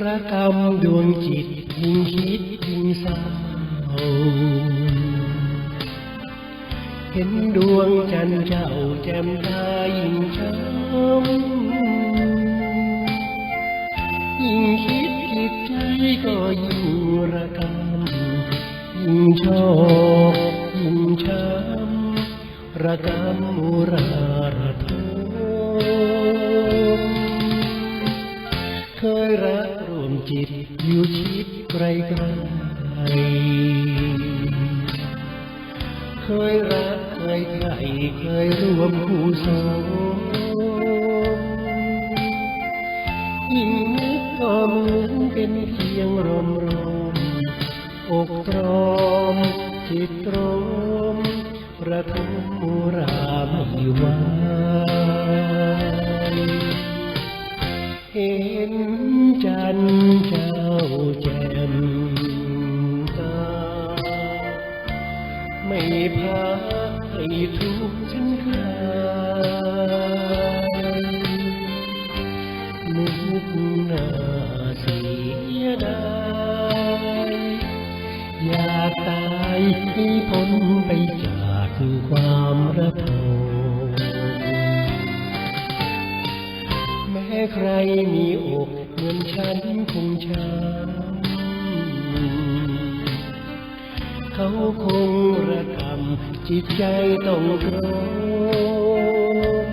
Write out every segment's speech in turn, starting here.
ระกำดวงจิตยิ่งคิดยิ่งเศร้าเห็นดวงจันทร์เจ้าแจ่มตายิ่งช้ำยิ่งคิดจิตใจก็ยิ่งระกำยิ่งชอบยิ่งช้ำระกำมุราระทมเคยรัก จิตอยู่ชิดไกลไกลเคยรักเคยใครเคยร่วมคู่สมยิ่งนึกก็เหมือนเป็นเพียงรมรมอกตรอมจิตตรมประทุมุราไม่ไหว ไม่พาให้ทุกข์ฉันคลายนึกหน้าเสียดายอยากตายให้พ้นไปจากความระทมแม้ใครมีอกเหมือนฉันคงช้ำ เขาคงระกำจิตใจต้องตรม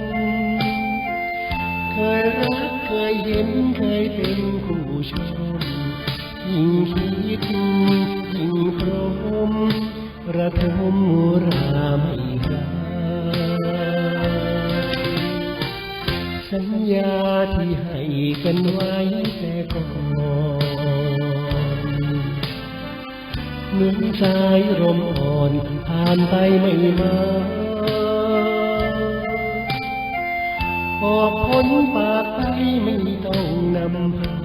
เคยรักเคยเห็นเคยเป็นคู่ชมยิ่งคิดยิ่งพรมระทมมุราไม่ได้สัญญาที่ให้กันไว้แต่ก่อน เหมือนสายลมอ่อนผ่านไปไม่มาออกพ้นปากไปไม่ต้องนำพา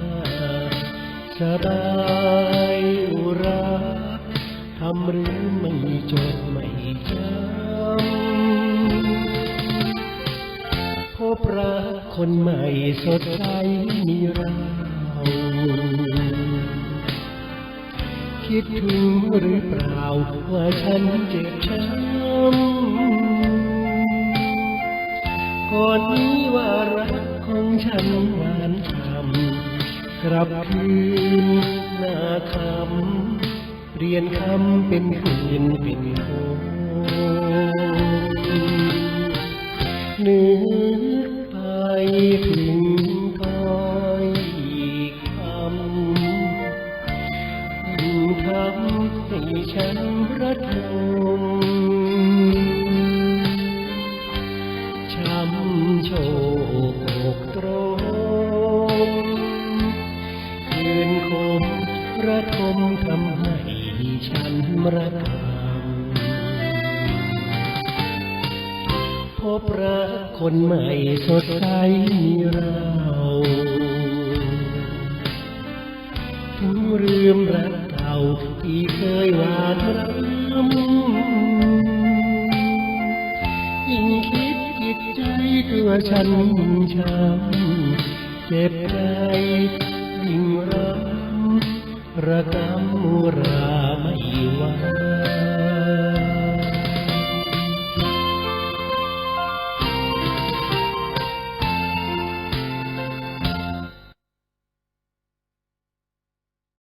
สบายอุราทำหรือไม่จดไม่จำพบรักคนใหม่สดใสมีเรา คิดถึงหรือเปล่าว่าฉันเจ็บช้ำก่อนนี้ว่ารักของฉันหวานฉ่ำกลับคืนหน้าคำเปลี่ยนคำเป็นคืนเป็นโคนึก ระทมทำให้ฉันระกำพบรักคนใหม่สดใสมีเราถึงลืมรักเก่าที่เคยหวานรำยิ่งคิดจิตใจตัวฉันช้ำเจ็บใจยิ่งรำ รกรรมมุราไอีวัน